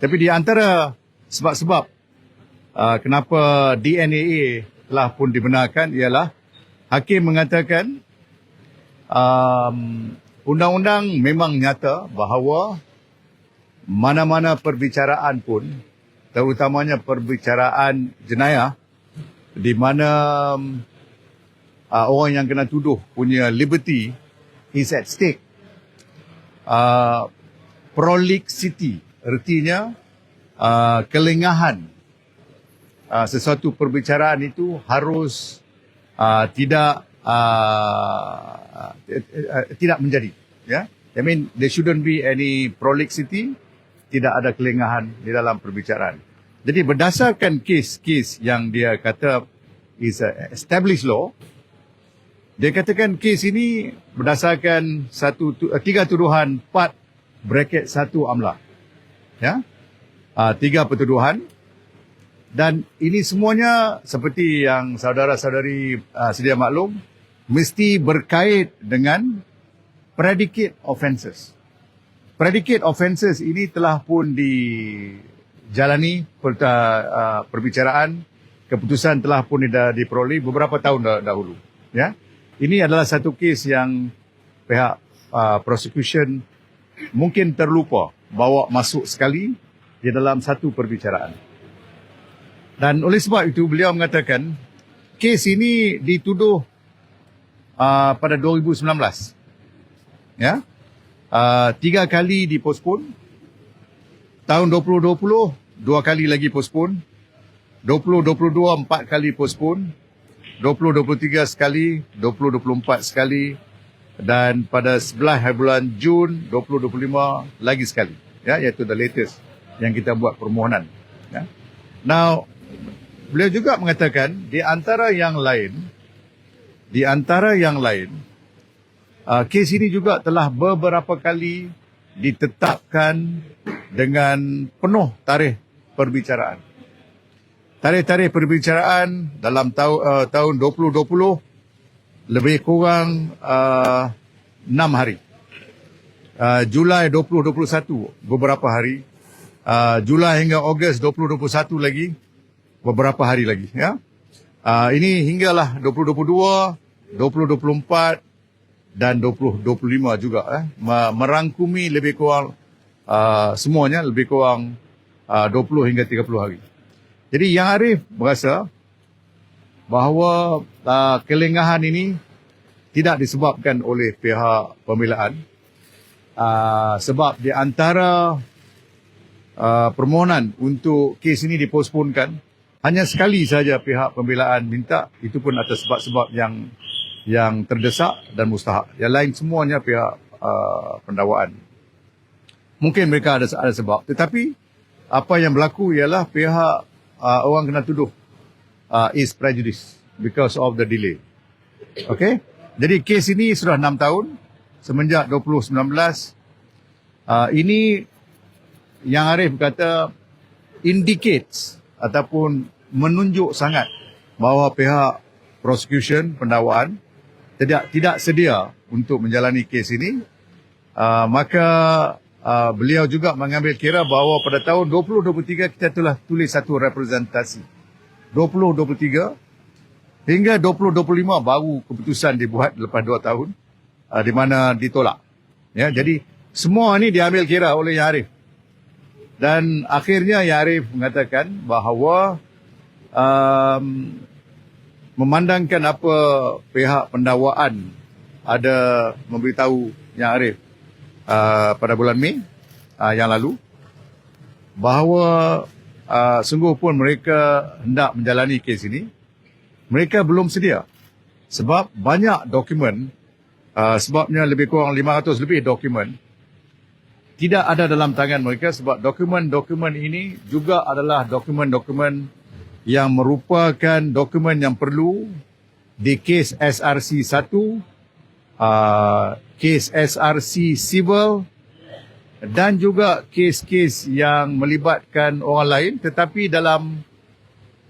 Tapi di antara sebab-sebab uh, kenapa DNAA telah pun dibenarkan ialah hakim mengatakan um, undang-undang memang nyata bahawa mana-mana perbicaraan pun terutamanya perbicaraan jenayah di mana um, uh, orang yang kena tuduh punya liberty is at stake. Uh, prolixity artinya uh, kelengahan uh, sesuatu perbicaraan itu harus uh, tidak uh, tidak menjadi ya. I mean there shouldn't be any prolixity tidak ada kelengahan di dalam perbicaraan. Jadi berdasarkan kes-kes yang dia kata is a established law dia katakan kes ini berdasarkan satu tu- tiga tuduhan empat bracket satu amla ya. Uh, tiga pertuduhan. Dan ini semuanya seperti yang saudara-saudari uh, sedia maklum mesti berkait dengan predicate offences. Predicate offences ini telah pun dijalani per, uh, perbicaraan. Keputusan telah pun diperoleh beberapa tahun dah, dahulu. Ya. Ini adalah satu kes yang pihak uh, prosecution mungkin terlupa bawa masuk sekali di dalam satu perbicaraan. Dan oleh sebab itu beliau mengatakan kes ini dituduh uh, pada 2019. Ya. Uh, tiga kali dipospon. Tahun 2020 dua kali lagi pospon. 2022 empat kali pospon. 2023 sekali, 2024 sekali dan pada 11 hari bulan Jun 2025 lagi sekali. Ya, iaitu the latest yang kita buat permohonan. Ya. Now, beliau juga mengatakan di antara yang lain, di antara yang lain, uh, kes ini juga telah beberapa kali ditetapkan dengan penuh tarikh perbicaraan. Tarikh-tarikh perbicaraan dalam tahu, uh, tahun 2020 lebih kurang uh, 6 hari. Uh, Julai 2021 beberapa hari. Uh, Julai hingga Ogos 2021 lagi beberapa hari lagi ya. Uh, ini hinggalah 2022, 2024 dan 2025 juga eh Me- merangkumi lebih kurang uh, semuanya lebih kurang uh, 20 hingga 30 hari. Jadi yang Arif berasa bahawa uh, kelengahan ini tidak disebabkan oleh pihak pembelaan uh, sebab di antara uh, permohonan untuk kes ini diposponkan hanya sekali saja pihak pembelaan minta itu pun atas sebab-sebab yang yang terdesak dan mustahak. Yang lain semuanya pihak uh, pendakwaan. Mungkin mereka ada ada sebab tetapi apa yang berlaku ialah pihak uh, orang kena tuduh uh, is prejudice because of the delay. Okay? Jadi kes ini sudah 6 tahun semenjak 2019. Uh, ini yang Arif kata indicates ataupun menunjuk sangat bahawa pihak prosecution pendakwaan tidak tidak sedia untuk menjalani kes ini. Uh, maka uh, beliau juga mengambil kira bahawa pada tahun 2023 kita telah tulis satu representasi. 2023 hingga 2025 baru keputusan dibuat lepas dua tahun uh, di mana ditolak. Ya, jadi semua ini diambil kira oleh Yang Arif. Dan akhirnya Yang Arif mengatakan bahawa um, memandangkan apa pihak pendakwaan ada memberitahu Yang Arif uh, pada bulan Mei uh, yang lalu bahawa uh, sungguh pun mereka hendak menjalani kes ini. Mereka belum sedia. Sebab banyak dokumen uh, sebabnya lebih kurang 500 lebih dokumen tidak ada dalam tangan mereka sebab dokumen-dokumen ini juga adalah dokumen-dokumen yang merupakan dokumen yang perlu di kes SRC 1, uh, kes SRC civil dan juga kes-kes yang melibatkan orang lain tetapi dalam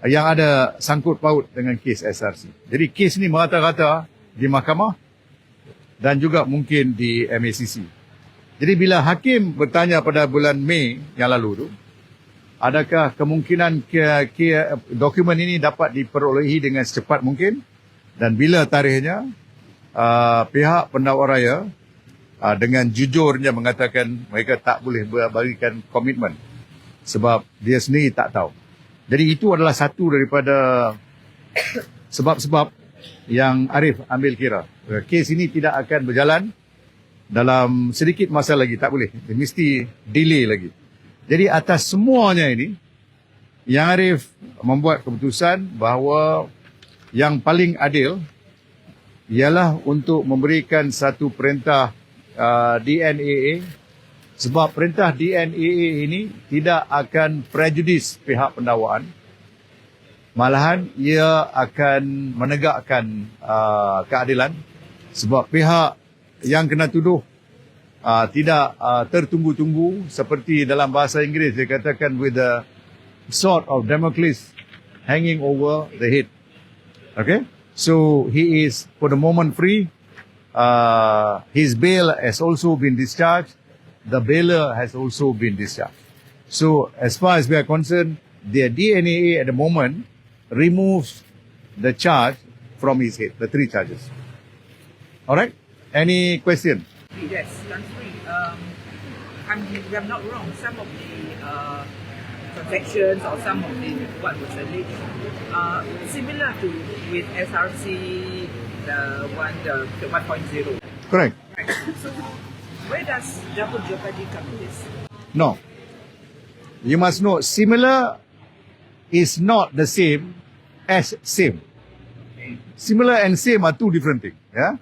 yang ada sangkut paut dengan kes SRC. Jadi kes ini merata-rata di mahkamah dan juga mungkin di MACC. Jadi bila hakim bertanya pada bulan Mei yang lalu tu, adakah kemungkinan ke, ke, dokumen ini dapat diperolehi dengan secepat mungkin dan bila tarikhnya uh, pihak pendakwa raya uh, dengan jujurnya mengatakan mereka tak boleh bagikan komitmen sebab dia sendiri tak tahu. Jadi itu adalah satu daripada sebab-sebab yang Arif ambil kira. Kes ini tidak akan berjalan dalam sedikit masa lagi. Tak boleh. Dia mesti delay lagi. Jadi atas semuanya ini, yang Arif membuat keputusan bahawa yang paling adil ialah untuk memberikan satu perintah uh, DNAA sebab perintah DNAA ini tidak akan prejudis pihak pendakwaan malahan ia akan menegakkan uh, keadilan sebab pihak yang kena tuduh uh, tidak uh, tertunggu-tunggu seperti dalam bahasa Inggeris dia katakan with the sword of Damocles hanging over the head. Okay, so he is for the moment free. Uh, his bail has also been discharged. The bailer has also been discharged. So as far as we are concerned, the DNA at the moment removes the charge from his head, the three charges. All right. Any question? Yes. Um, I'm, I'm not wrong, some of the uh, transactions or some of the what was alleged uh, similar to with SRC the one the, the 1.0. Correct. Right. So where does double jeopardy come in this? No. You must know similar is not the same as same. Similar and same are two different things. Yeah.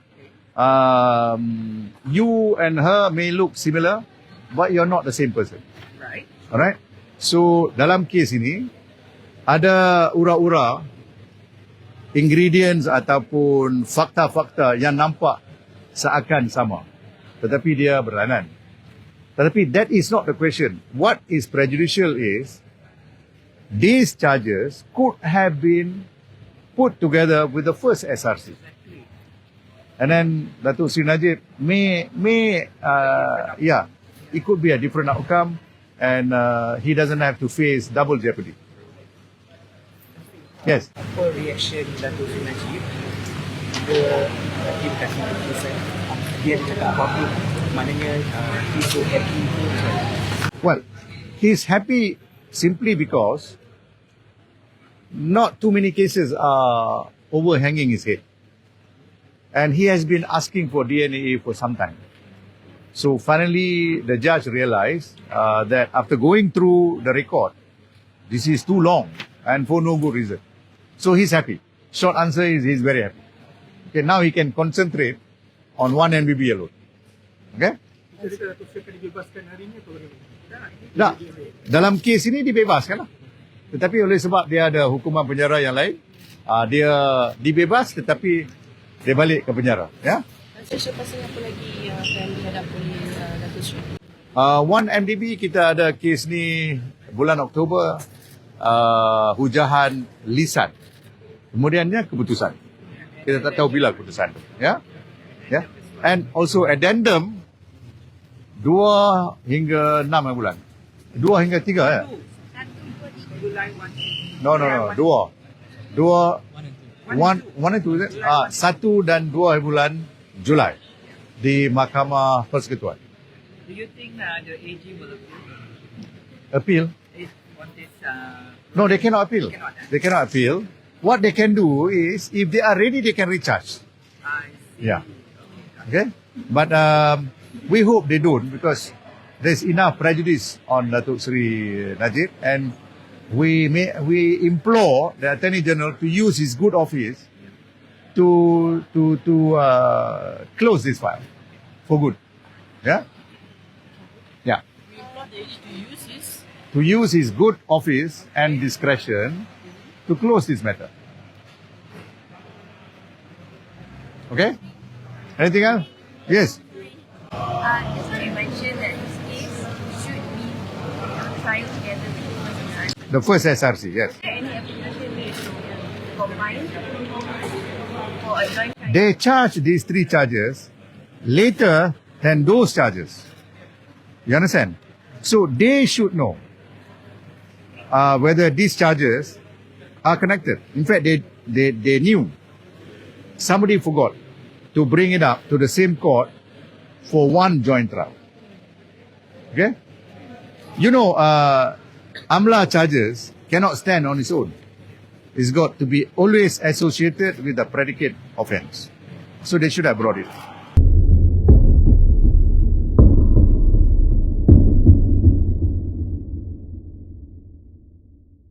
Um, you and her may look similar, but you're not the same person. Right. Alright. So dalam kes ini ada ura-ura ingredients ataupun fakta-fakta yang nampak seakan sama. Tetapi dia berlainan. Tetapi that is not the question. What is prejudicial is these charges could have been put together with the first SRC. And then Datuk Sri Najib may, may uh, yeah, it could be a different outcome and uh, he doesn't have to face double jeopardy. Yes. Apa reaction Datuk Sri Najib bila dia kasih keputusan dia cakap apa-apa maknanya uh, he's so happy tu macam mana? Well, he's happy simply because not too many cases are overhanging his head. And he has been asking for DNA for some time. So finally, the judge realized uh, that after going through the record, this is too long and for no good reason. So he's happy. Short answer is he's very happy. Okay, now he can concentrate on one NBB alone. Okay? Tak. Dalam kes ini dibebaskan lah. Tetapi oleh sebab dia ada hukuman penjara yang lain, uh, dia dibebas tetapi dia balik ke penjara. Ya. Session pasal apa lagi yang akan dihadap oleh uh, Datuk Sri? Uh, One MDB kita ada kes ni bulan Oktober uh, hujahan lisan. Kemudiannya keputusan. Kita tak tahu bila keputusan. Ya. Ya. And also addendum dua hingga enam bulan. Dua hingga tiga ya. July 1. No, no, no. Dua. Dua. One, one and two. is it? Ah, satu dan dua bulan Julai di Mahkamah Persekutuan. Do you think uh, the AG will appeal Appeal? if on this uh, No, they cannot appeal. Cannot, eh? They cannot appeal. What they can do is, if they are ready, they can recharge. I see. Yeah. Okay? But um, we hope they don't because there's enough prejudice on Datuk Sri Najib and we may, we implore the Attorney General to use his good office to to to uh, close this file for good. Yeah? Yeah. We implore the AG to use his To use his good office and discretion to close this matter. Okay? Anything else? Yes. Uh, just now you mentioned that this case should be tried together with the first SRC. The first SRC, yes. Is there any application made to combine for a joint trial? They charge these three charges later than those charges. You understand? So they should know. uh, whether these charges are connected. In fact, they, they, they knew. Somebody forgot to bring it up to the same court for one joint trial. Okay? You know, uh, AMLA charges cannot stand on its own. It's got to be always associated with the predicate offense. So they should have brought it.